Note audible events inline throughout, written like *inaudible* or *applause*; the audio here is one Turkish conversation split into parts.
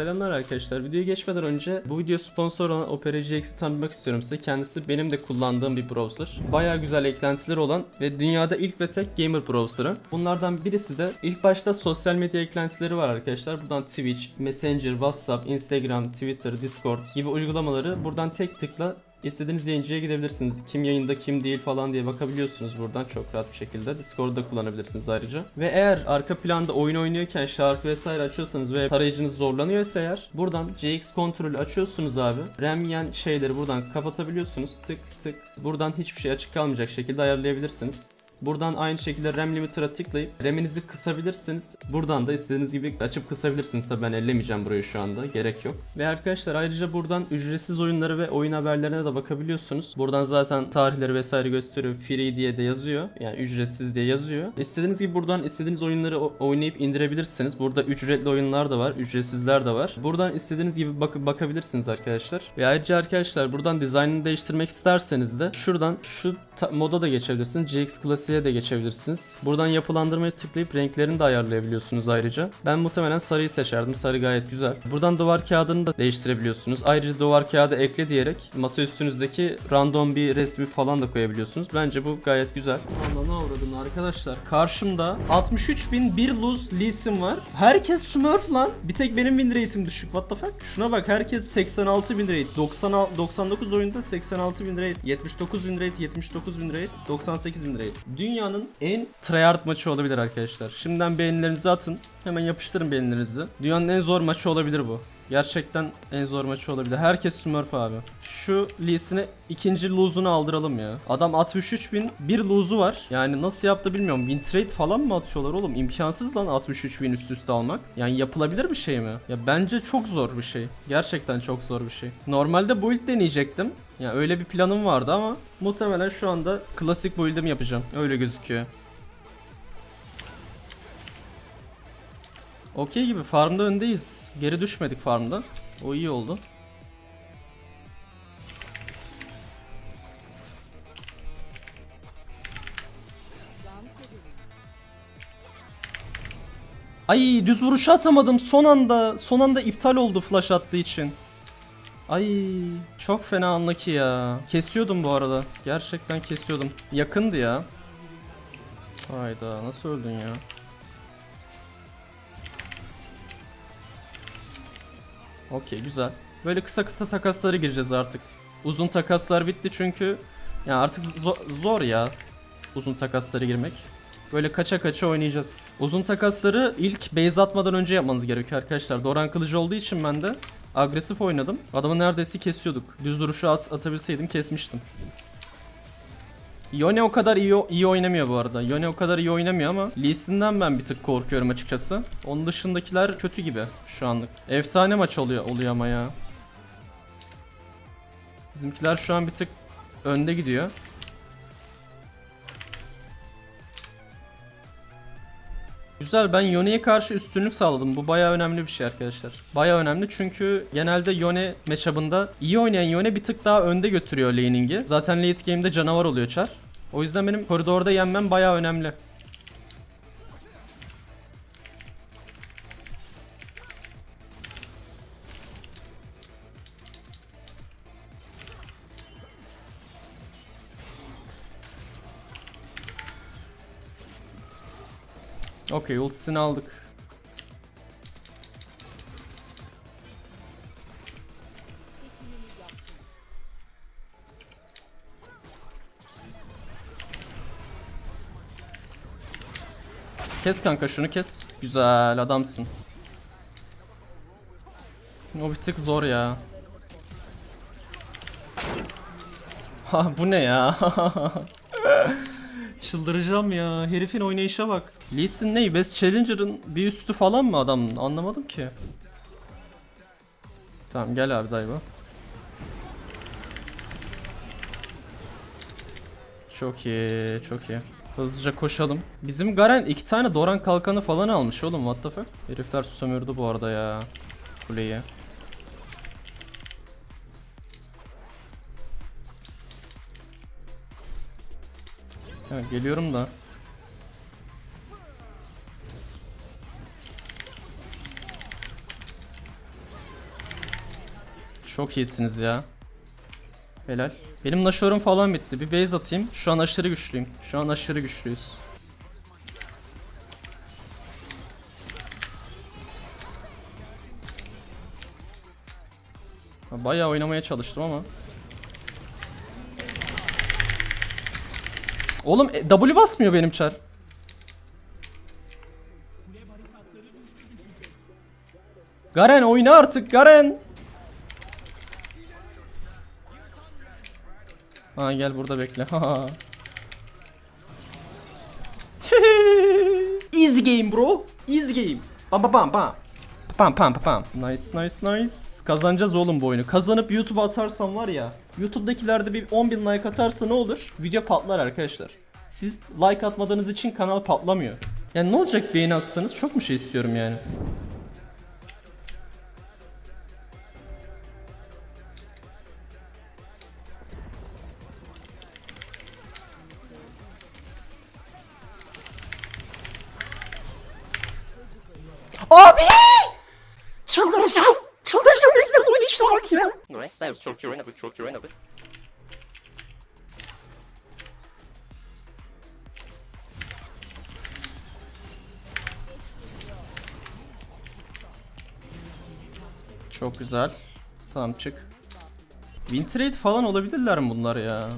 Selamlar arkadaşlar. Videoya geçmeden önce bu video sponsor olan Opera GX'i tanıtmak istiyorum size. Kendisi benim de kullandığım bir browser. Bayağı güzel eklentileri olan ve dünyada ilk ve tek gamer browser'ı. Bunlardan birisi de ilk başta sosyal medya eklentileri var arkadaşlar. Buradan Twitch, Messenger, WhatsApp, Instagram, Twitter, Discord gibi uygulamaları buradan tek tıkla İstediğiniz yayıncıya gidebilirsiniz. Kim yayında kim değil falan diye bakabiliyorsunuz buradan çok rahat bir şekilde. Discord'da kullanabilirsiniz ayrıca. Ve eğer arka planda oyun oynuyorken şarkı vesaire açıyorsanız ve tarayıcınız zorlanıyorsa eğer buradan CX kontrolü açıyorsunuz abi. RAM yiyen şeyleri buradan kapatabiliyorsunuz. Tık tık. Buradan hiçbir şey açık kalmayacak şekilde ayarlayabilirsiniz. Buradan aynı şekilde RAM limiter'a tıklayıp RAM'inizi kısabilirsiniz. Buradan da istediğiniz gibi açıp kısabilirsiniz. Tabi ben ellemeyeceğim burayı şu anda. Gerek yok. Ve arkadaşlar ayrıca buradan ücretsiz oyunları ve oyun haberlerine de bakabiliyorsunuz. Buradan zaten tarihleri vesaire gösteriyor. Free diye de yazıyor. Yani ücretsiz diye yazıyor. İstediğiniz gibi buradan istediğiniz oyunları oynayıp indirebilirsiniz. Burada ücretli oyunlar da var. Ücretsizler de var. Buradan istediğiniz gibi bak bakabilirsiniz arkadaşlar. Ve ayrıca arkadaşlar buradan dizaynını değiştirmek isterseniz de şuradan şu moda da geçebilirsiniz. GX Classic'e de geçebilirsiniz. Buradan yapılandırmaya tıklayıp renklerini de ayarlayabiliyorsunuz ayrıca. Ben muhtemelen sarıyı seçerdim. Sarı gayet güzel. Buradan duvar kağıdını da değiştirebiliyorsunuz. Ayrıca duvar kağıdı ekle diyerek masa üstünüzdeki random bir resmi falan da koyabiliyorsunuz. Bence bu gayet güzel. Ananı avradın arkadaşlar. Karşımda 63.001 lose Lee Sin var. Herkes Smurf lan. Bir tek benim win rate'im düşük. What the fuck? Şuna bak herkes 86 win rate. 90, 99 oyunda 86 win rate. 79 win rate, 79 win rate, 98 win rate. Dünyanın en tryhard maçı olabilir arkadaşlar. Şimdiden beğenilerinizi atın. Hemen yapıştırın beğenilerinizi. Dünyanın en zor maçı olabilir bu. Gerçekten en zor maçı olabilir. Herkes Smurf abi. Şu Lee'sine ikinci lose'unu aldıralım ya. Adam 63 bin bir lose'u var. Yani nasıl yaptı bilmiyorum. Win trade falan mı atıyorlar oğlum? İmkansız lan 63 bin üst üste almak. Yani yapılabilir bir şey mi? Ya bence çok zor bir şey. Gerçekten çok zor bir şey. Normalde build deneyecektim. Ya öyle bir planım vardı ama muhtemelen şu anda klasik build'imi yapacağım. Öyle gözüküyor. Okey gibi farmda öndeyiz. Geri düşmedik farmda. O iyi oldu. Ay düz vuruş atamadım son anda. Son anda iptal oldu flash attığı için. Ay çok fena ki ya. Kesiyordum bu arada. Gerçekten kesiyordum. Yakındı ya. Hayda nasıl öldün ya? Okey güzel. Böyle kısa kısa takaslara gireceğiz artık. Uzun takaslar bitti çünkü ya artık zo- zor ya uzun takaslara girmek. Böyle kaça kaça oynayacağız. Uzun takasları ilk base atmadan önce yapmanız gerekiyor arkadaşlar. Doran kılıcı olduğu için ben de agresif oynadım. Adamı neredeyse kesiyorduk. Düz duruşu at- atabilseydim kesmiştim. Yone o kadar iyi, iyi oynamıyor bu arada. Yone o kadar iyi oynamıyor ama Lee Sin'den ben bir tık korkuyorum açıkçası. Onun dışındakiler kötü gibi şu anlık. Efsane maç oluyor oluyor ama ya. Bizimkiler şu an bir tık önde gidiyor. Güzel ben Yone'ye karşı üstünlük sağladım. Bu baya önemli bir şey arkadaşlar. Baya önemli çünkü genelde Yone matchup'ında iyi oynayan Yone bir tık daha önde götürüyor laning'i. Zaten late game'de canavar oluyor Char. O yüzden benim koridorda yenmem baya önemli. Okey ultisini aldık. Kes kanka şunu kes. Güzel adamsın. O bir tık zor ya. *laughs* Ha bu ne ya? *laughs* Çıldıracağım ya. Herifin oynayışa bak. Lee Sin ne? Best Challenger'ın bir üstü falan mı adamın? Anlamadım ki. Tamam gel abi Daiva. Çok iyi, çok iyi. Hızlıca koşalım. Bizim Garen iki tane Doran kalkanı falan almış oğlum what the fuck. Herifler sömürdü bu arada ya. Kuleyi. Ha, geliyorum da. Çok iyisiniz ya. Helal. Benim Nashor'um falan bitti. Bir base atayım. Şu an aşırı güçlüyüm. Şu an aşırı güçlüyüz. Bayağı oynamaya çalıştım ama. Oğlum e, W basmıyor benim çar. Garen oyna artık Garen. Ha gel burada bekle. *laughs* Easy game bro. Easy game. Bam bam bam bam. Pam pam pam. Nice nice nice. Kazanacağız oğlum bu oyunu. Kazanıp YouTube'a atarsam var ya. YouTube'dakilerde bir 10.000 like atarsa ne olur? Video patlar arkadaşlar. Siz like atmadığınız için kanal patlamıyor. Yani ne olacak beğeni atsanız çok mu şey istiyorum yani. Abi! Nice, nice. Çok iyi oynadık, çok iyi oynadık. Çok güzel. Tamam çık. Win trade falan olabilirler mi bunlar ya?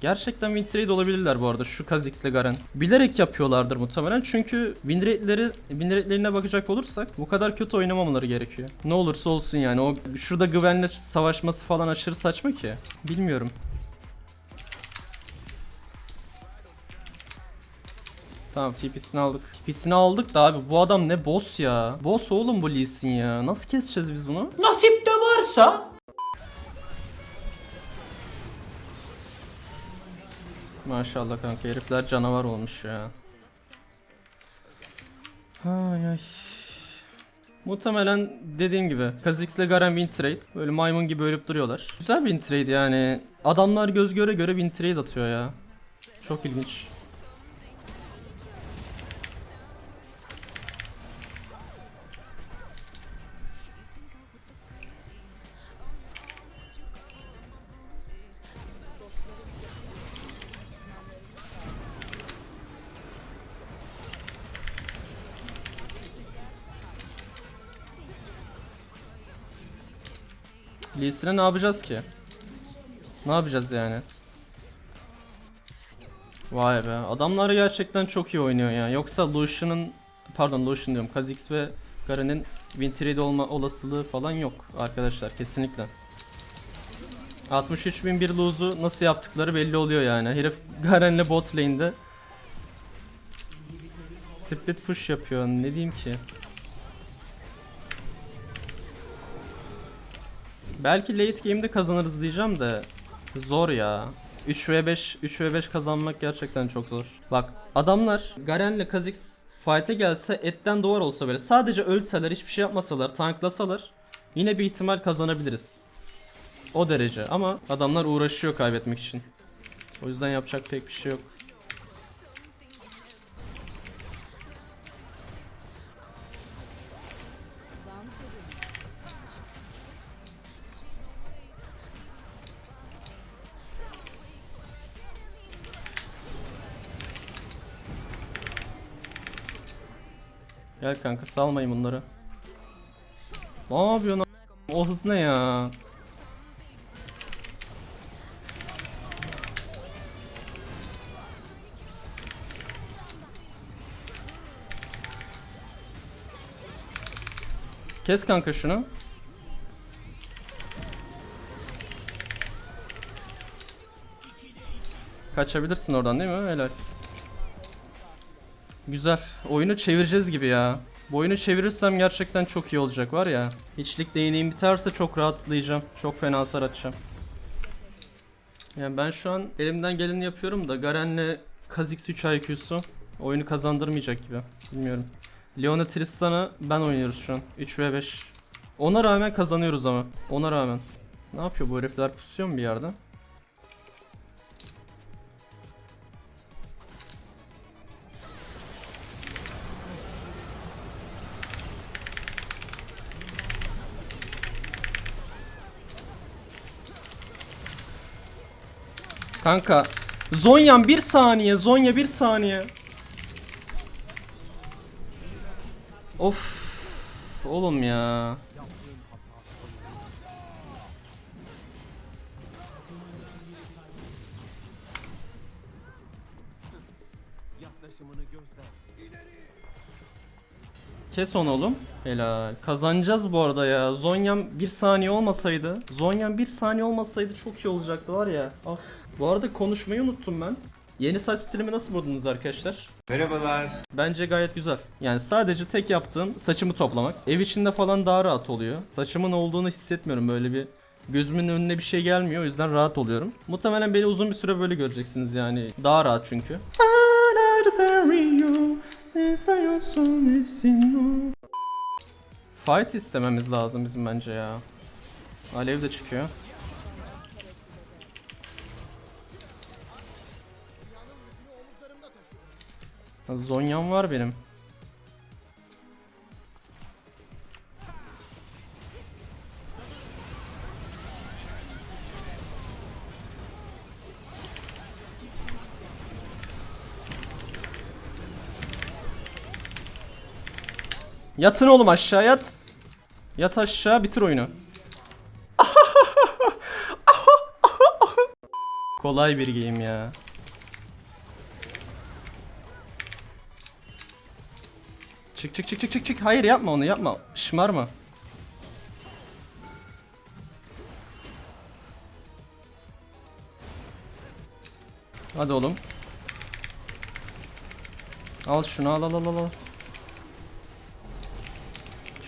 Gerçekten win trade olabilirler bu arada şu Kha'Zix ile Garen. Bilerek yapıyorlardır muhtemelen çünkü win rate'leri win rate'lerine bakacak olursak bu kadar kötü oynamamaları gerekiyor. Ne olursa olsun yani o şurada Gwen'le savaşması falan aşırı saçma ki. Bilmiyorum. Tamam TP'sini aldık. TP'sini aldık da abi bu adam ne boss ya. Boss oğlum bu Lee Sin ya. Nasıl keseceğiz biz bunu? Nasip de varsa Maşallah kanka herifler canavar olmuş ya. Ay ay. Muhtemelen dediğim gibi Kha'Zix ile Garen win trade. Böyle maymun gibi ölüp duruyorlar. Güzel bir win trade yani. Adamlar göz göre göre win trade atıyor ya. Çok ilginç. Lee Sin'e ne yapacağız ki? Ne yapacağız yani? Vay be. Adamlar gerçekten çok iyi oynuyor ya. Yoksa Lucian'ın pardon Lucian diyorum. Kha'Zix ve Garen'in win olma olasılığı falan yok arkadaşlar kesinlikle. 63.001 lose'u nasıl yaptıkları belli oluyor yani. Herif Garen'le bot lane'de split push yapıyor. Ne diyeyim ki? Belki late game'de kazanırız diyeceğim de zor ya. 3 v 5 3 v 5 kazanmak gerçekten çok zor. Bak adamlar Garen'le Kha'Zix fight'e gelse etten duvar olsa böyle sadece ölseler hiçbir şey yapmasalar tanklasalar yine bir ihtimal kazanabiliriz. O derece ama adamlar uğraşıyor kaybetmek için. O yüzden yapacak pek bir şey yok. Gel kanka salmayın bunları. Ne yapıyorsun? O hız ne ya? Kes kanka şunu. Kaçabilirsin oradan değil mi? Helal. Güzel. Oyunu çevireceğiz gibi ya. Bu oyunu çevirirsem gerçekten çok iyi olacak var ya. İçlik değneğim biterse çok rahatlayacağım. Çok fena hasar atacağım. Yani ben şu an elimden geleni yapıyorum da Garen'le Kha'Zix 3 IQ'su oyunu kazandırmayacak gibi. Bilmiyorum. Leona Tristan'a ben oynuyoruz şu an. 3 v 5. Ona rağmen kazanıyoruz ama. Ona rağmen. Ne yapıyor bu herifler? Pusuyor mu bir yerde? Kanka. Zonyan bir saniye. Zonya bir saniye. Of. Oğlum ya. Kes onu oğlum. Helal. Kazanacağız bu arada ya. Zonyam bir saniye olmasaydı. Zonyam bir saniye olmasaydı çok iyi olacaktı var ya. Ah. Bu arada konuşmayı unuttum ben. Yeni saç stilimi nasıl buldunuz arkadaşlar? Merhabalar. Bence gayet güzel. Yani sadece tek yaptığım saçımı toplamak. Ev içinde falan daha rahat oluyor. Saçımın olduğunu hissetmiyorum böyle bir gözümün önüne bir şey gelmiyor o yüzden rahat oluyorum. Muhtemelen beni uzun bir süre böyle göreceksiniz yani. Daha rahat çünkü. Fight istememiz lazım bizim bence ya. Alev de çıkıyor. Zonyam var benim. Yatın oğlum aşağı yat. Yat aşağı bitir oyunu. *laughs* Kolay bir game ya. Çık çık çık çık çık çık. Hayır yapma onu yapma. Şımarma. Hadi oğlum. Al şunu al al al al. al.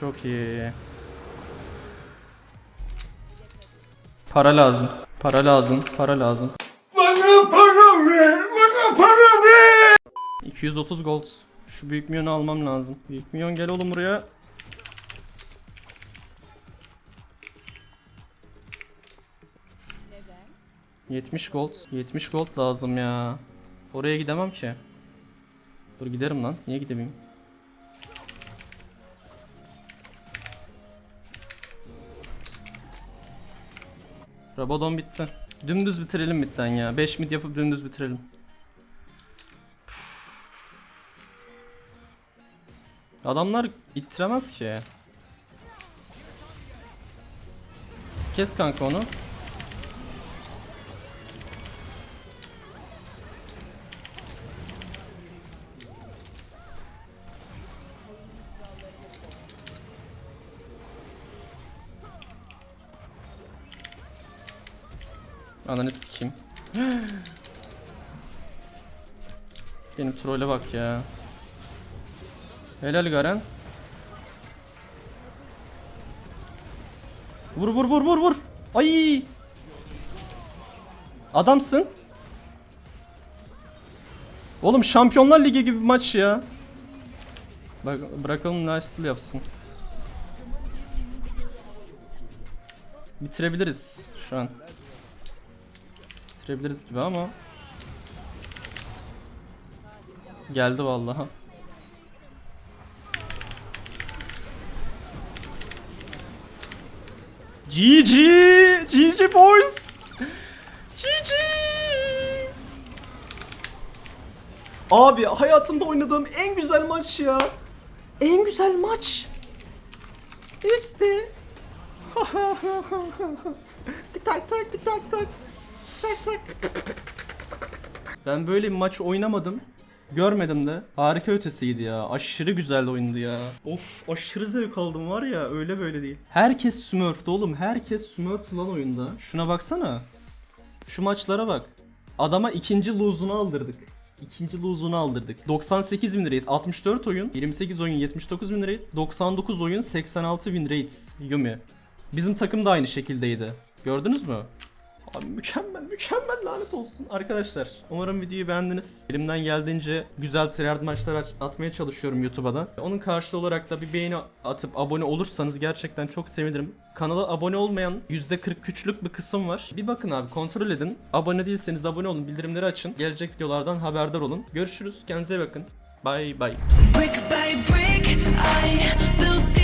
Çok iyi. Para lazım. Para lazım. Para lazım. Bana para ver. Bana para ver. 230 gold. Şu büyük milyonu almam lazım. Büyük milyon gel oğlum buraya. Neden? 70 gold. 70 gold lazım ya. Oraya gidemem ki. Dur giderim lan. Niye gidemeyim? Rabadon bitti. Dümdüz bitirelim midden ya. 5 mid yapıp dümdüz bitirelim. Adamlar ittiremez ki. Kes kanka onu. Ananı sikeyim. *gasps* Benim trole bak ya. Helal Garen. Vur vur vur vur vur. Ay! Adamsın. Oğlum Şampiyonlar Ligi gibi bir maç ya. Bak bırakalım Nashville yapsın. Bitirebiliriz şu an. Bitirebiliriz gibi ama. Geldi vallahi. GG! GG boys! GG! Abi hayatımda oynadığım en güzel maç ya. En güzel maç. XD. *laughs* tik tak tak tik tak tak. Tik tak tak. Ben böyle bir maç oynamadım. Görmedim de. Harika ötesiydi ya. Aşırı güzel oyundu ya. Of aşırı zevk aldım var ya öyle böyle değil. Herkes Smurf'tu oğlum. Herkes Smurf lan oyunda. Şuna baksana. Şu maçlara bak. Adama ikinci lose'unu aldırdık. İkinci lose'unu aldırdık. 98 win rate, 64 oyun, 28 oyun, 79 win rate, 99 oyun, 86 win rate Yumi. Bizim takım da aynı şekildeydi. Gördünüz mü? Abi mükemmel mükemmel lanet olsun. Arkadaşlar umarım videoyu beğendiniz. Elimden geldiğince güzel tryhard maçlar aç- atmaya çalışıyorum YouTube'a da. Onun karşılığı olarak da bir beğeni atıp abone olursanız gerçekten çok sevinirim. Kanala abone olmayan %40 küçülük bir kısım var. Bir bakın abi kontrol edin. Abone değilseniz abone olun bildirimleri açın. Gelecek videolardan haberdar olun. Görüşürüz kendinize bakın. Bye bye. Brick by brick, I built